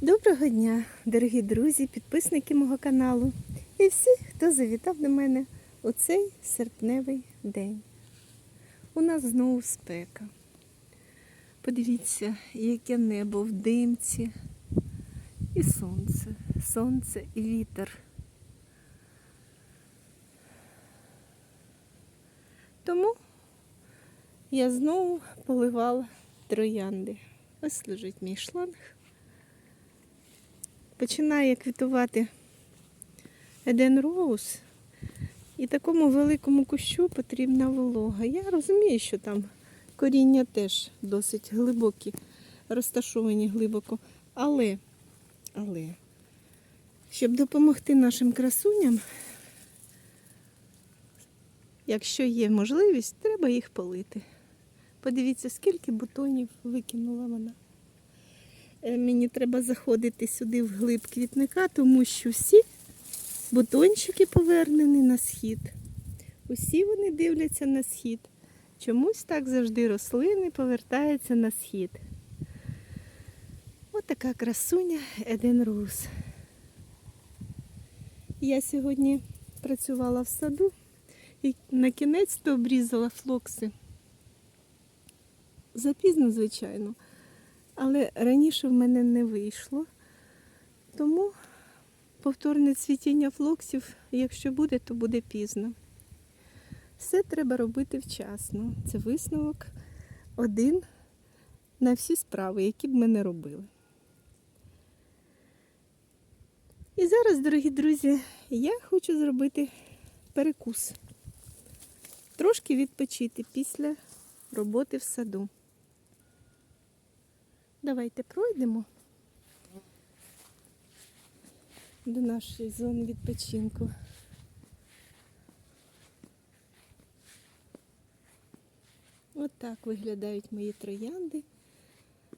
Доброго дня, дорогі друзі, підписники мого каналу і всі, хто завітав до мене у цей серпневий день. У нас знову спека. Подивіться, яке небо в димці, і сонце, сонце і вітер. Тому я знову поливала троянди. Ось лежить мій шланг починає квітувати Еден Роуз, і такому великому кущу потрібна волога. Я розумію, що там коріння теж досить глибокі, розташовані глибоко. Але, але, щоб допомогти нашим красуням, якщо є можливість, треба їх полити. Подивіться, скільки бутонів викинула вона. Е, Мені треба заходити сюди в глиб квітника, тому що всі бутончики повернені на схід. Усі вони дивляться на схід. Чомусь так завжди рослини повертаються на схід. Ось така красуня Еден Рус. Я сьогодні працювала в саду і на кінець то обрізала флокси. Запізно, звичайно. Але раніше в мене не вийшло. Тому повторне цвітіння флоксів, якщо буде, то буде пізно. Все треба робити вчасно. Це висновок один на всі справи, які б ми не робили. І зараз, дорогі друзі, я хочу зробити перекус. Трошки відпочити після роботи в саду. Давайте пройдемо до нашої зони відпочинку. От так виглядають мої троянди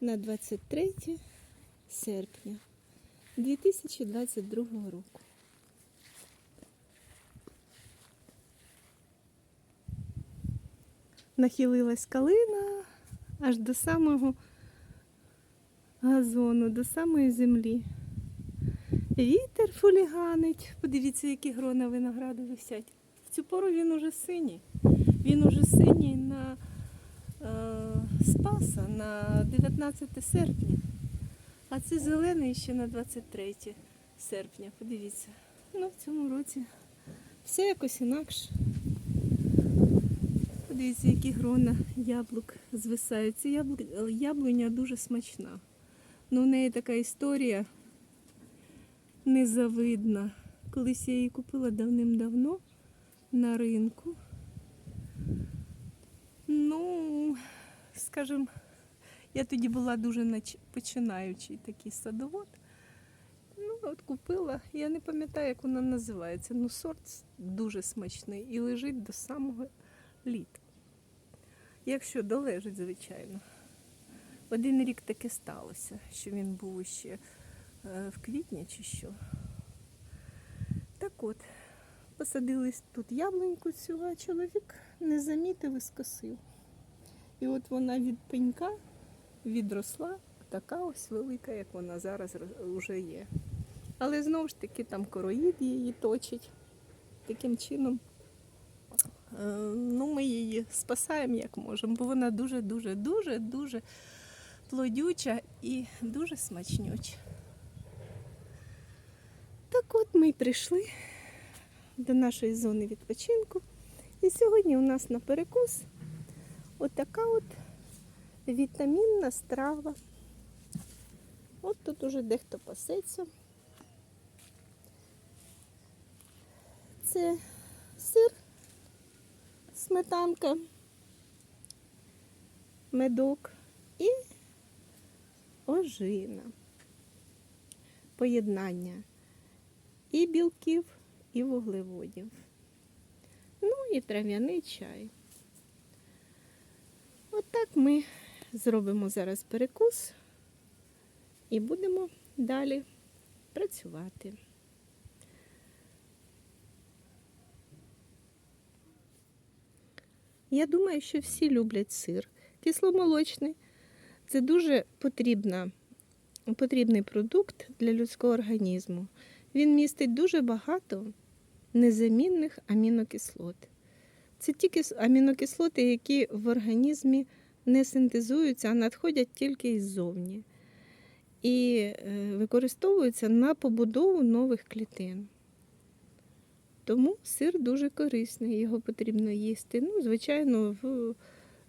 на 23 серпня 2022 року. Нахилилась калина аж до самого газону, до самої землі. Вітер фуліганить. Подивіться, які грона винограду висять. В цю пору він уже синій. Він уже синій на е, Спаса на 19 серпня. А це зелений ще на 23 серпня. Подивіться. Ну, в цьому році все якось інакше. Подивіться, які грона яблук звисають. Ця яблуня дуже смачна. Ну, в неї така історія незавидна. Колись я її купила давним-давно на ринку. Ну, скажімо, я тоді була дуже починаючий такий садовод. Ну, от купила, я не пам'ятаю, як вона називається. Ну, сорт дуже смачний і лежить до самого літа. Якщо долежить, звичайно. Один рік таке сталося, що він був ще е, в квітні чи що. Так от, посадили тут яблуньку цю, а чоловік не замітив і скосив. І от вона від пенька відросла, така ось велика, як вона зараз вже є. Але знову ж таки там короїд її точить. Таким чином е, ну, ми її спасаємо як можемо, бо вона дуже-дуже, дуже, дуже плодюча і дуже смачнюча. Так от ми й прийшли до нашої зони відпочинку. І сьогодні у нас на перекус отака от вітамінна страва. От тут уже дехто пасеться. Це сир, сметанка, медок і ожина. Поєднання і білків, і вуглеводів. Ну і трав'яний чай. Отак ми зробимо зараз перекус і будемо далі працювати. Я думаю, що всі люблять сир. Кисломолочний. Це дуже потрібна потрібний продукт для людського організму. Він містить дуже багато незамінних амінокислот. Це тільки амінокислоти, які в організмі не синтезуються, а надходять тільки іззовні. І е, використовуються на побудову нових клітин. Тому сир дуже корисний, його потрібно їсти. Ну, звичайно, в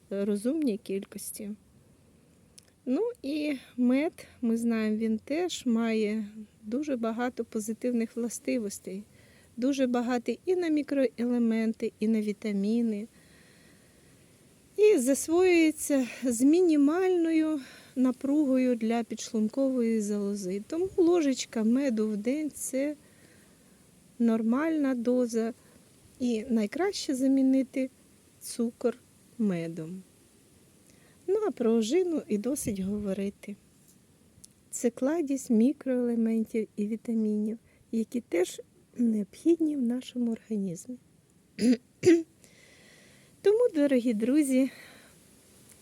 розумній кількості. Ну і мед, ми знаємо, він теж має дуже багато позитивних властивостей. Дуже багатий і на мікроелементи, і на вітаміни. І засвоюється з мінімальною напругою для підшлункової залози. Тому ложечка меду в день це нормальна доза. І найкраще замінити цукор медом. Ну, а про ожину і досить говорити. Це кладість мікроелементів і вітамінів, які теж необхідні в нашому організмі. Тому, дорогі друзі,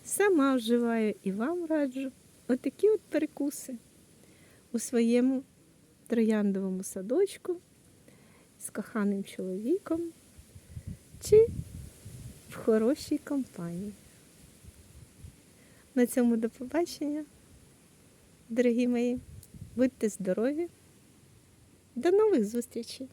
сама вживаю і вам раджу отакі от перекуси у своєму трояндовому садочку з коханим чоловіком чи в хорошій компанії. На цьому до побачення, дорогі мої. Будьте здорові. До нових зустрічей!